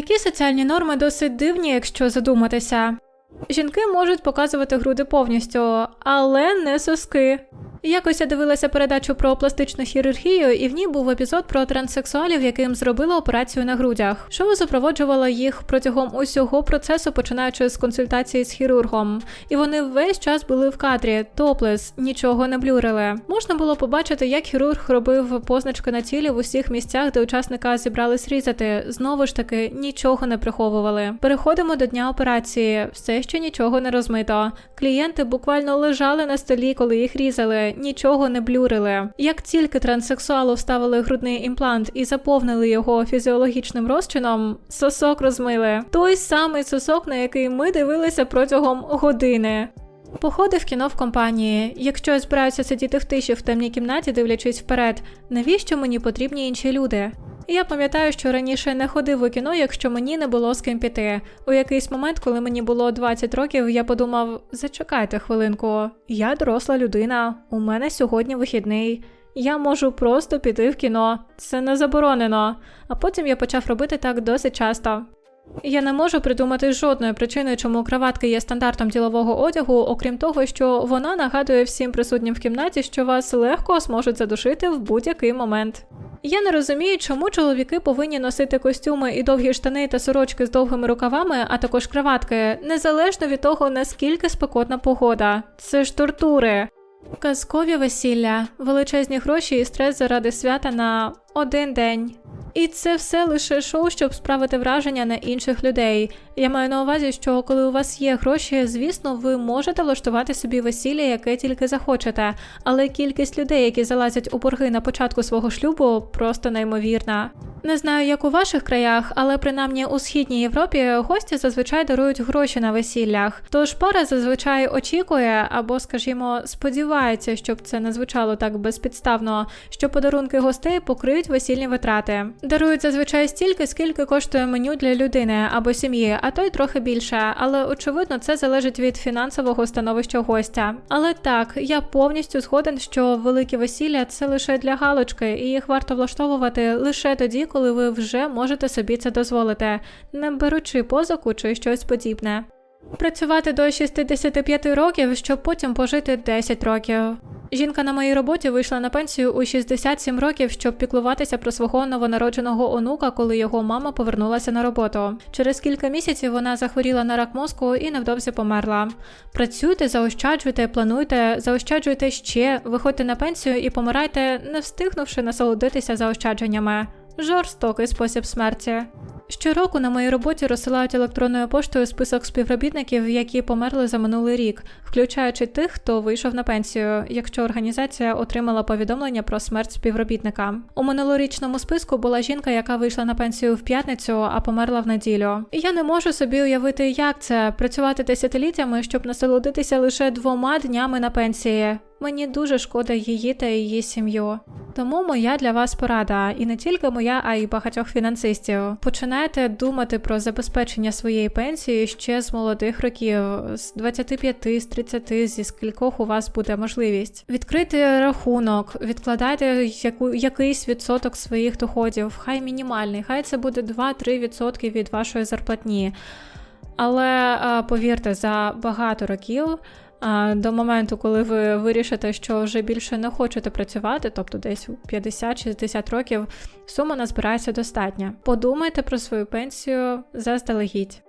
Які соціальні норми досить дивні, якщо задуматися. Жінки можуть показувати груди повністю, але не соски. Якось я дивилася передачу про пластичну хірургію, і в ній був епізод про транссексуалів, яким зробили операцію на грудях. Шоу супроводжувало їх протягом усього процесу, починаючи з консультації з хірургом. І вони весь час були в кадрі, топлес, нічого не блюрили. Можна було побачити, як хірург робив позначки на тілі в усіх місцях, де учасника зібрались різати. Знову ж таки, нічого не приховували. Переходимо до дня операції. Все ще нічого не розмито. Клієнти буквально лежали на столі, коли їх різали, нічого не блюрили. Як тільки транссексуалу вставили грудний імплант і заповнили його фізіологічним розчином, сосок розмили. Той самий сосок, на який ми дивилися протягом години. Походи в кіно в компанії. Якщо я збираюся сидіти в тиші в темній кімнаті, дивлячись вперед, навіщо мені потрібні інші люди? Я пам'ятаю, що раніше не ходив у кіно, якщо мені не було з ким піти. У якийсь момент, коли мені було 20 років, я подумав: зачекайте хвилинку, я доросла людина, у мене сьогодні вихідний. Я можу просто піти в кіно, це не заборонено. А потім я почав робити так досить часто. Я не можу придумати жодної причини, чому краватка є стандартом ділового одягу, окрім того, що вона нагадує всім присутнім в кімнаті, що вас легко зможуть задушити в будь-який момент. Я не розумію, чому чоловіки повинні носити костюми і довгі штани та сорочки з довгими рукавами, а також краватки, незалежно від того, наскільки спекотна погода. Це ж тортури. Казкові весілля, величезні гроші і стрес заради свята на один день. І це все лише шоу, щоб справити враження на інших людей. Я маю на увазі, що коли у вас є гроші, звісно, ви можете влаштувати собі весілля, яке тільки захочете, але кількість людей, які залазять у борги на початку свого шлюбу, просто неймовірна. Не знаю, як у ваших краях, але принаймні у східній Європі гості зазвичай дарують гроші на весіллях. Тож пара зазвичай очікує або, скажімо, сподівається, щоб це не звучало так безпідставно, що подарунки гостей покриють весільні витрати. Дарують зазвичай стільки, скільки коштує меню для людини або сім'ї, а то й трохи більше. Але очевидно, це залежить від фінансового становища гостя. Але так, я повністю згоден, що великі весілля це лише для галочки, і їх варто влаштовувати лише тоді, коли ви вже можете собі це дозволити, не беручи позику чи щось подібне. Працювати до 65 років, щоб потім пожити 10 років. Жінка на моїй роботі вийшла на пенсію у 67 років, щоб піклуватися про свого новонародженого онука, коли його мама повернулася на роботу. Через кілька місяців вона захворіла на рак мозку і невдовзі померла. Працюйте, заощаджуйте, плануйте, заощаджуйте ще, виходьте на пенсію і помирайте, не встигнувши насолодитися заощадженнями. Жорстокий спосіб смерті. Щороку на моїй роботі розсилають електронною поштою список співробітників, які померли за минулий рік, включаючи тих, хто вийшов на пенсію, якщо організація отримала повідомлення про смерть співробітника. У минулорічному списку була жінка, яка вийшла на пенсію в п'ятницю, а померла в неділю. І я не можу собі уявити, як це працювати десятиліттями, щоб насолодитися лише двома днями на пенсії. Мені дуже шкода її та її сім'ю. Тому моя для вас порада, і не тільки моя, а й багатьох фінансистів. Починайте думати про забезпечення своєї пенсії ще з молодих років, з 25, з 30, зі скількох у вас буде можливість. Відкрити рахунок, відкладайте яку, якийсь відсоток своїх доходів, хай мінімальний, хай це буде 2-3% від вашої зарплатні. Але повірте, за багато років. До моменту, коли ви вирішите, що вже більше не хочете працювати, тобто десь у 50-60 років, сума назбирається достатня. Подумайте про свою пенсію заздалегідь.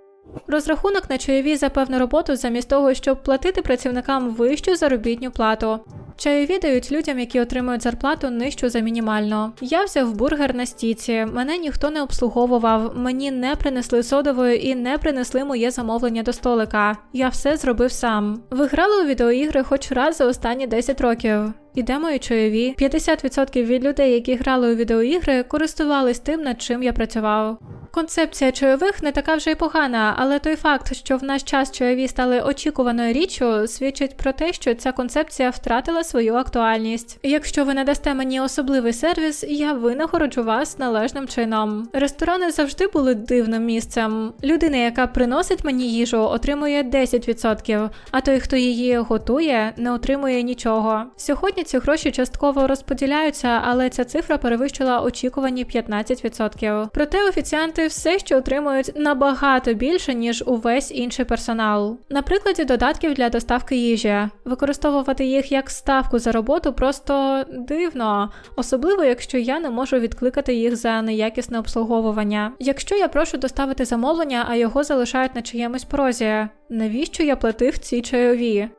Розрахунок на чайові за певну роботу замість того, щоб платити працівникам вищу заробітню плату. Чайові дають людям, які отримують зарплату нижчу за мінімальну. Я взяв бургер на стіці, мене ніхто не обслуговував, мені не принесли содової і не принесли моє замовлення до столика. Я все зробив сам. Ви грали у відеоігри хоч раз за останні 10 років. Ідемо і чайові. 50% від людей, які грали у відеоігри, користувались тим, над чим я працював. Концепція чайових не така вже й погана, але той факт, що в наш час чайові стали очікуваною річчю, свідчить про те, що ця концепція втратила свою актуальність. Якщо ви надасте мені особливий сервіс, я винагороджу вас належним чином. Ресторани завжди були дивним місцем. Людина, яка приносить мені їжу, отримує 10%, а той, хто її готує, не отримує нічого. Сьогодні ці гроші частково розподіляються, але ця цифра перевищила очікувані 15%. Проте офіціанти отримувати все, що отримують набагато більше, ніж увесь інший персонал. На прикладі додатків для доставки їжі. Використовувати їх як ставку за роботу просто дивно, особливо якщо я не можу відкликати їх за неякісне обслуговування. Якщо я прошу доставити замовлення, а його залишають на чиємусь порозі, навіщо я платив ці чайові?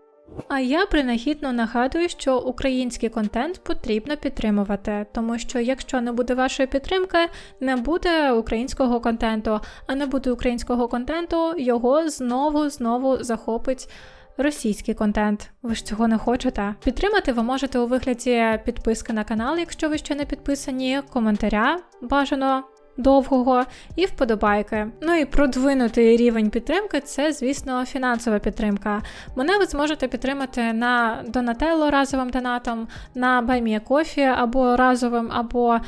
А я принахідно нагадую, що український контент потрібно підтримувати, тому що якщо не буде вашої підтримки, не буде українського контенту, а не буде українського контенту, його знову знову захопить. Російський контент, ви ж цього не хочете. Підтримати ви можете у вигляді підписки на канал, якщо ви ще не підписані, коментаря бажано довгого і вподобайки. Ну і продвинутий рівень підтримки це, звісно, фінансова підтримка. Мене ви зможете підтримати на Donatello разовим донатом, на BuyMeACoffee або разовим, або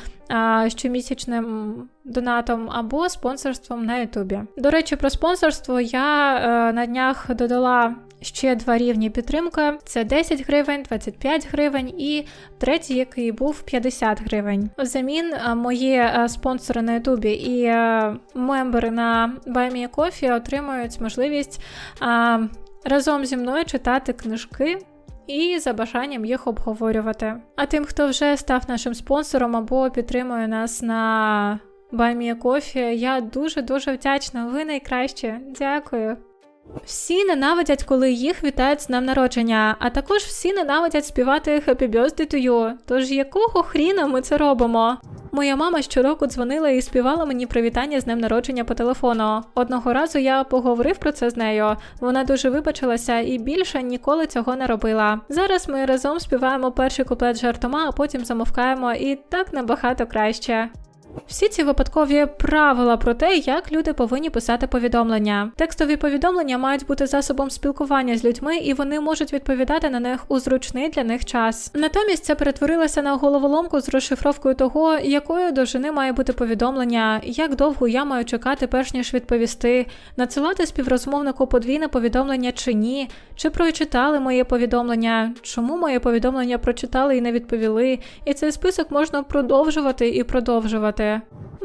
щомісячним донатом, або спонсорством на Ютубі. До речі, про спонсорство я е, на днях додала. Ще два рівні підтримки: це 10 гривень, 25 гривень і третій, який був 50 гривень. Взамін е, мої е, спонсори на Ютубі і мембери на BuyMeACoffee отримують можливість разом зі мною читати книжки. І за бажанням їх обговорювати. А тим, хто вже став нашим спонсором або підтримує нас на BuyMeACoffee, я дуже дуже вдячна. Ви найкращі. Дякую. Всі ненавидять, коли їх вітають з днем народження, а також всі ненавидять співати Happy Birthday to you. Тож якого хріна ми це робимо? Моя мама щороку дзвонила і співала мені привітання з днем народження по телефону. Одного разу я поговорив про це з нею. Вона дуже вибачилася і більше ніколи цього не робила. Зараз ми разом співаємо перший куплет жартома, а потім замовкаємо, і так набагато краще. Всі ці випадкові правила про те, як люди повинні писати повідомлення. Текстові повідомлення мають бути засобом спілкування з людьми, і вони можуть відповідати на них у зручний для них час. Натомість це перетворилося на головоломку з розшифровкою того, якою довжини має бути повідомлення, як довго я маю чекати, перш ніж відповісти, надсилати співрозмовнику подвійне повідомлення чи ні, чи прочитали моє повідомлення, чому моє повідомлення прочитали і не відповіли. І цей список можна продовжувати і продовжувати.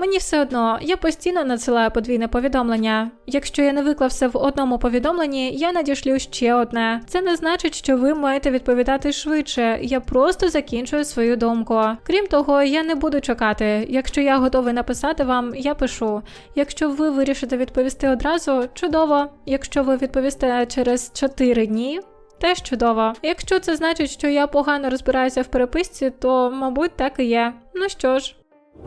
Мені все одно, я постійно надсилаю подвійне повідомлення. Якщо я не виклав все в одному повідомленні, я надішлю ще одне. Це не значить, що ви маєте відповідати швидше. Я просто закінчую свою думку. Крім того, я не буду чекати. Якщо я готовий написати вам, я пишу. Якщо ви вирішите відповісти одразу, чудово. Якщо ви відповісте через 4 дні. Теж чудово. Якщо це значить, що я погано розбираюся в переписці, то мабуть так і є. Ну що ж.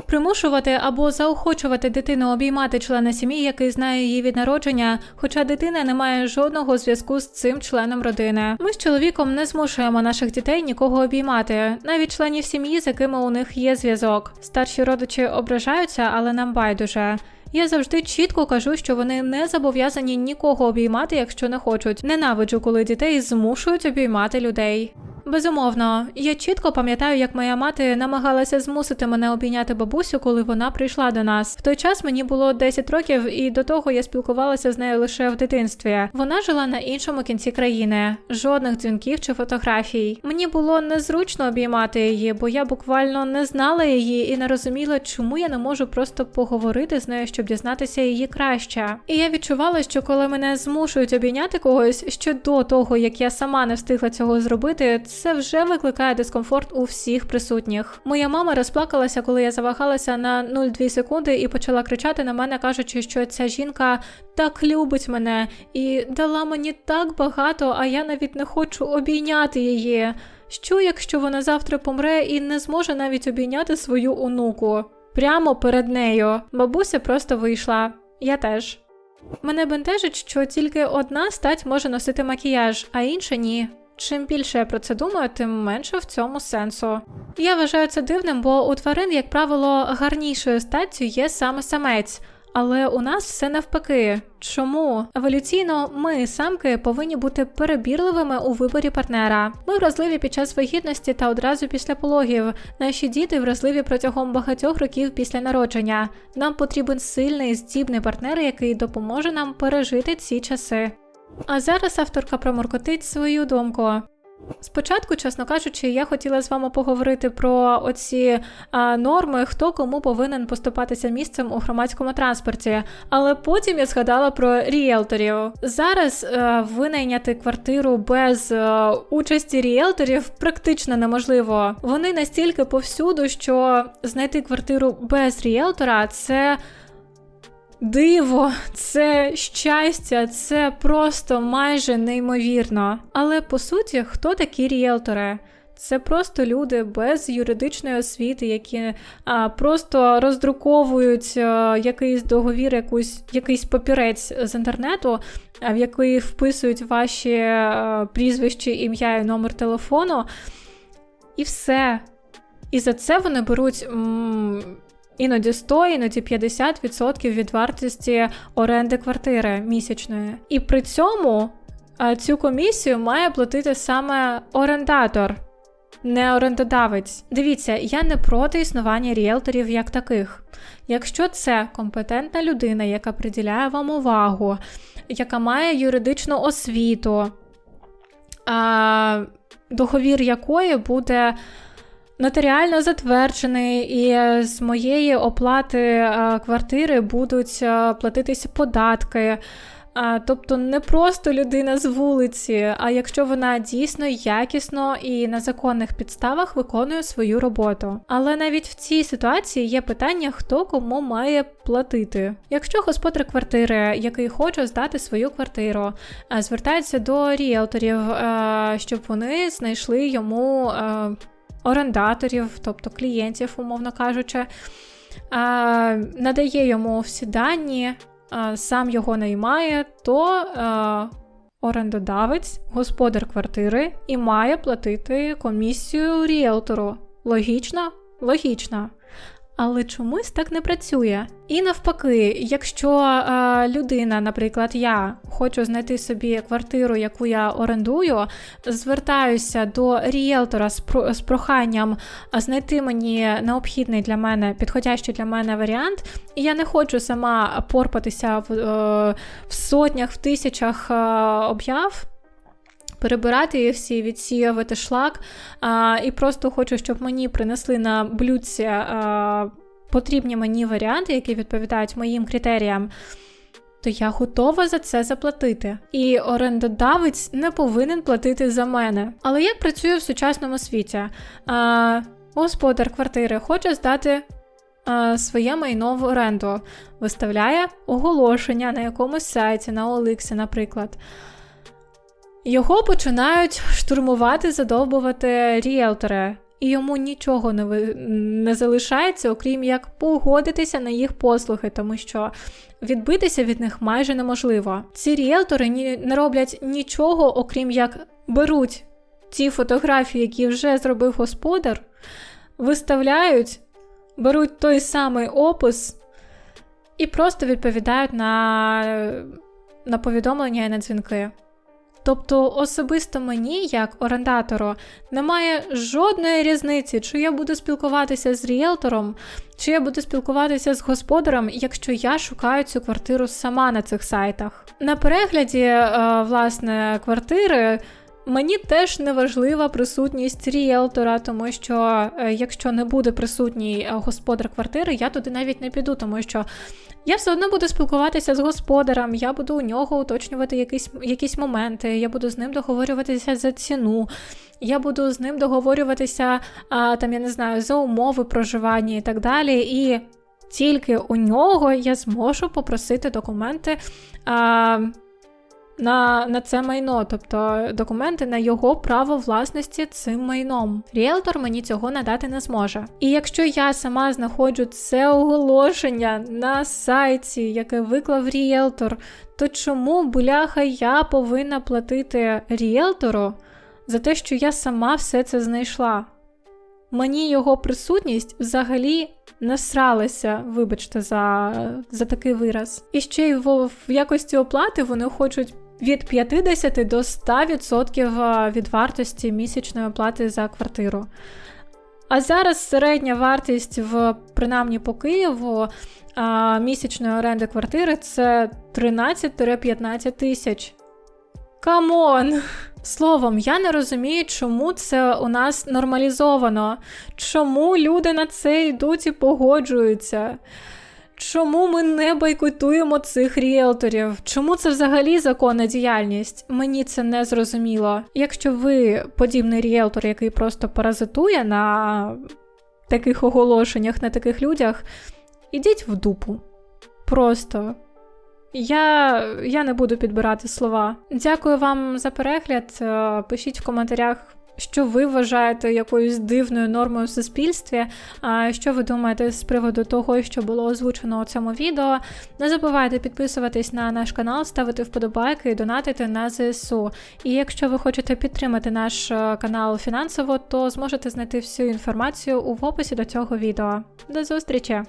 Примушувати або заохочувати дитину обіймати члена сім'ї, який знає її від народження, хоча дитина не має жодного зв'язку з цим членом родини. Ми з чоловіком не змушуємо наших дітей нікого обіймати, навіть членів сім'ї, з якими у них є зв'язок. Старші родичі ображаються, але нам байдуже. Я завжди чітко кажу, що вони не зобов'язані нікого обіймати, якщо не хочуть. Ненавиджу, коли дітей змушують обіймати людей. Безумовно, я чітко пам'ятаю, як моя мати намагалася змусити мене обійняти бабусю, коли вона прийшла до нас. В той час мені було 10 років, і до того я спілкувалася з нею лише в дитинстві. Вона жила на іншому кінці країни, жодних дзвінків чи фотографій. Мені було незручно обіймати її, бо я буквально не знала її і не розуміла, чому я не можу просто поговорити з нею, щоб дізнатися її краще. І я відчувала, що коли мене змушують обійняти когось ще до того, як я сама не встигла цього зробити це вже викликає дискомфорт у всіх присутніх. Моя мама розплакалася, коли я завагалася на 0,2 секунди і почала кричати на мене, кажучи, що ця жінка так любить мене і дала мені так багато, а я навіть не хочу обійняти її. Що, якщо вона завтра помре і не зможе навіть обійняти свою онуку? Прямо перед нею. Бабуся просто вийшла. Я теж. Мене бентежить, що тільки одна стать може носити макіяж, а інша ні. Чим більше я про це думаю, тим менше в цьому сенсу. Я вважаю це дивним, бо у тварин, як правило, гарнішою статтю є саме самець. Але у нас все навпаки. Чому еволюційно ми, самки, повинні бути перебірливими у виборі партнера. Ми вразливі під час вагітності та одразу після пологів. Наші діти вразливі протягом багатьох років після народження. Нам потрібен сильний, здібний партнер, який допоможе нам пережити ці часи. А зараз авторка проморкотить свою думку. Спочатку, чесно кажучи, я хотіла з вами поговорити про оці а, норми, хто кому повинен поступатися місцем у громадському транспорті. Але потім я згадала про ріелторів. Зараз а, винайняти квартиру без а, участі ріелторів практично неможливо. Вони настільки повсюду, що знайти квартиру без ріелтора це диво, це щастя, це просто майже неймовірно. Але по суті, хто такі ріелтори? Це просто люди без юридичної освіти, які а, просто роздруковують а, якийсь договір, якусь, якийсь папірець з інтернету, а, в який вписують ваші а, прізвища, ім'я і номер телефону. І все. І за це вони беруть м, Іноді 100, іноді 50% від вартості оренди квартири місячної. І при цьому цю комісію має платити саме орендатор, не орендодавець. Дивіться, я не проти існування ріелторів як таких. Якщо це компетентна людина, яка приділяє вам увагу, яка має юридичну освіту, а, договір якої буде нотаріально затверджений, і з моєї оплати е, квартири будуть е, платитися податки. Тобто не просто людина з вулиці, а якщо вона дійсно якісно і на законних підставах виконує свою роботу. Але навіть в цій ситуації є питання, хто кому має платити. Якщо господар квартири, який хоче здати свою квартиру, е, звертається до ріелторів, щоб вони знайшли йому орендаторів, тобто клієнтів, умовно кажучи, надає йому всі дані, сам його наймає, то орендодавець, господар квартири і має платити комісію ріелтору. Логічно? Логічно але чомусь так не працює. І навпаки, якщо е, людина, наприклад, я хочу знайти собі квартиру, яку я орендую, звертаюся до ріелтора з, про, з проханням знайти мені необхідний для мене підходящий для мене варіант, і я не хочу сама порпатися в, е, в сотнях, в тисячах е, об'яв перебирати їх всі, відсіювати шлак. А, І просто хочу, щоб мені принесли на блюдці а, потрібні мені варіанти, які відповідають моїм критеріям. То я готова за це заплатити. І орендодавець не повинен платити за мене. Але як працює в сучасному світі? А, Господар квартири хоче здати своє майно в оренду, виставляє оголошення на якомусь сайті, на Оликсі, наприклад. Його починають штурмувати, задовбувати ріелтори, і йому нічого не ви... не залишається, окрім як погодитися на їх послуги, тому що відбитися від них майже неможливо. Ці ріелтори ні... не роблять нічого, окрім як беруть ті фотографії, які вже зробив господар, виставляють, беруть той самий опис і просто відповідають на, на повідомлення і на дзвінки. Тобто особисто мені, як орендатору, немає жодної різниці, чи я буду спілкуватися з ріелтором, чи я буду спілкуватися з господарем, якщо я шукаю цю квартиру сама на цих сайтах. На перегляді, е, власне, квартири. Мені теж не важлива присутність ріелтора, тому що е, якщо не буде присутній е, господар квартири, я туди навіть не піду, тому що я все одно буду спілкуватися з господарем, я буду у нього уточнювати якісь якісь моменти, я буду з ним договорюватися за ціну, я буду з ним договорюватися, а, там, я не знаю, за умови проживання і так далі. І тільки у нього я зможу попросити документи. А, на на це майно, тобто документи на його право власності цим майном. Ріелтор мені цього надати не зможе. І якщо я сама знаходжу це оголошення на сайті, яке виклав ріелтор, то чому бляха я повинна платити ріелтору за те, що я сама все це знайшла? Мені його присутність взагалі насралася, вибачте, за за такий вираз. І ще й в, в якості оплати вони хочуть від 50 до 100% від вартості місячної оплати за квартиру. А зараз середня вартість, в принаймні по Києву а, місячної оренди квартири це 13-15 тисяч. Камон! Словом, я не розумію, чому це у нас нормалізовано, чому люди на це йдуть і погоджуються. Чому ми не бойкотуємо цих ріелторів? Чому це взагалі законна діяльність? Мені це не зрозуміло. Якщо ви подібний ріелтор, який просто паразитує на таких оголошеннях, на таких людях, ідіть в дупу. Просто. Я, я не буду підбирати слова. Дякую вам за перегляд. Пишіть в коментарях, що ви вважаєте якоюсь дивною нормою в суспільстві. А що ви думаєте з приводу того, що було озвучено у цьому відео? Не забувайте підписуватись на наш канал, ставити вподобайки і донатити на ЗСУ. І якщо ви хочете підтримати наш е, канал фінансово, то зможете знайти всю інформацію у описі до цього відео. До зустрічі!